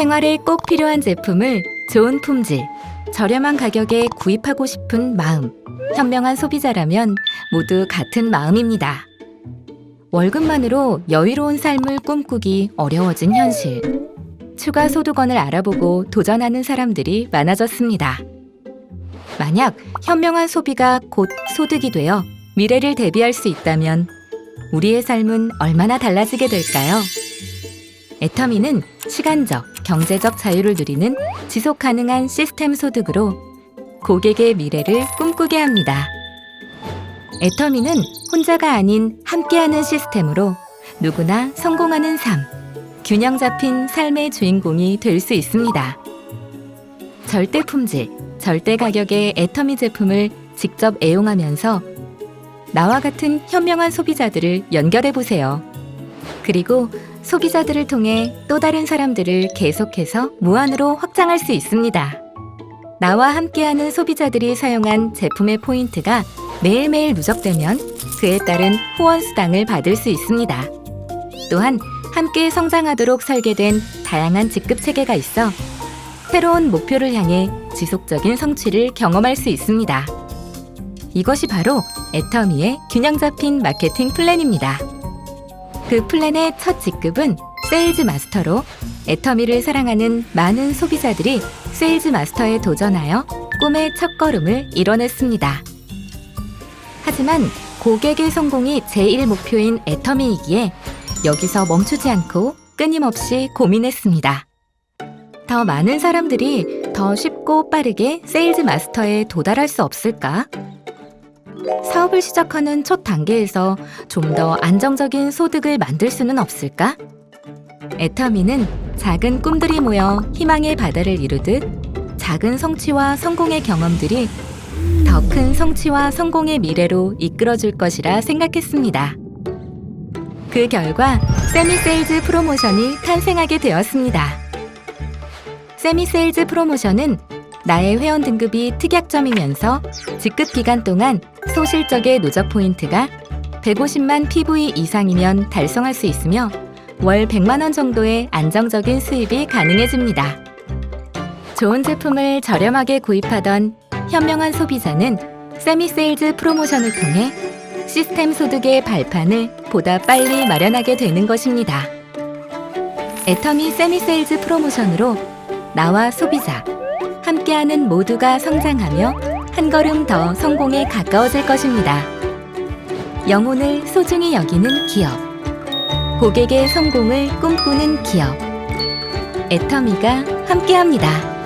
생활에 꼭 필요한 제품을 좋은 품질, 저렴한 가격에 구입하고 싶은 마음. 현명한 소비자라면 모두 같은 마음입니다. 월급만으로 여유로운 삶을 꿈꾸기 어려워진 현실. 추가 소득원을 알아보고 도전하는 사람들이 많아졌습니다. 만약 현명한 소비가 곧 소득이 되어 미래를 대비할 수 있다면 우리의 삶은 얼마나 달라지게 될까요? 애터미는 시간적, 경제적 자유를 누리는 지속 가능한 시스템 소득으로 고객의 미래를 꿈꾸게 합니다. 애터미는 혼자가 아닌 함께하는 시스템으로 누구나 성공하는 삶, 균형 잡힌 삶의 주인공이 될 수 있습니다. 절대 품질, 절대 가격의 애터미 제품을 직접 애용하면서 나와 같은 현명한 소비자들을 연결해 보세요. 그리고 소비자들을 통해 또 다른 사람들을 계속해서 무한으로 확장할 수 있습니다. 나와 함께하는 소비자들이 사용한 제품의 포인트가 매일매일 누적되면 그에 따른 후원 수당을 받을 수 있습니다. 또한 함께 성장하도록 설계된 다양한 직급 체계가 있어 새로운 목표를 향해 지속적인 성취를 경험할 수 있습니다. 이것이 바로 애터미의 균형 잡힌 마케팅 플랜입니다. 그 플랜의 첫 직급은 세일즈 마스터로 애터미를 사랑하는 많은 소비자들이 세일즈 마스터에 도전하여 꿈의 첫걸음을 이뤄냈습니다. 하지만 고객의 성공이 제일 목표인 애터미이기에 여기서 멈추지 않고 끊임없이 고민했습니다. 더 많은 사람들이 더 쉽고 빠르게 세일즈 마스터에 도달할 수 없을까? 사업을 시작하는 첫 단계에서 좀 더 안정적인 소득을 만들 수는 없을까? 애터미는 작은 꿈들이 모여 희망의 바다를 이루듯 작은 성취와 성공의 경험들이 더 큰 성취와 성공의 미래로 이끌어줄 것이라 생각했습니다. 그 결과 세미세일즈 프로모션이 탄생하게 되었습니다. 세미세일즈 프로모션은 나의 회원 등급이 특약점이면서 직급 기간 동안 소실적의 누적 포인트가 150만 PV 이상이면 달성할 수 있으며 월 100만 원 정도의 안정적인 수입이 가능해집니다. 좋은 제품을 저렴하게 구입하던 현명한 소비자는 세미세일즈 프로모션을 통해 시스템 소득의 발판을 보다 빨리 마련하게 되는 것입니다. 애터미 세미세일즈 프로모션으로 나와 소비자, 함께하는 모두가 성장하며 한 걸음 더 성공에 가까워질 것입니다. 영혼을 소중히 여기는 기업, 고객의 성공을 꿈꾸는 기업, 애터미가 함께합니다.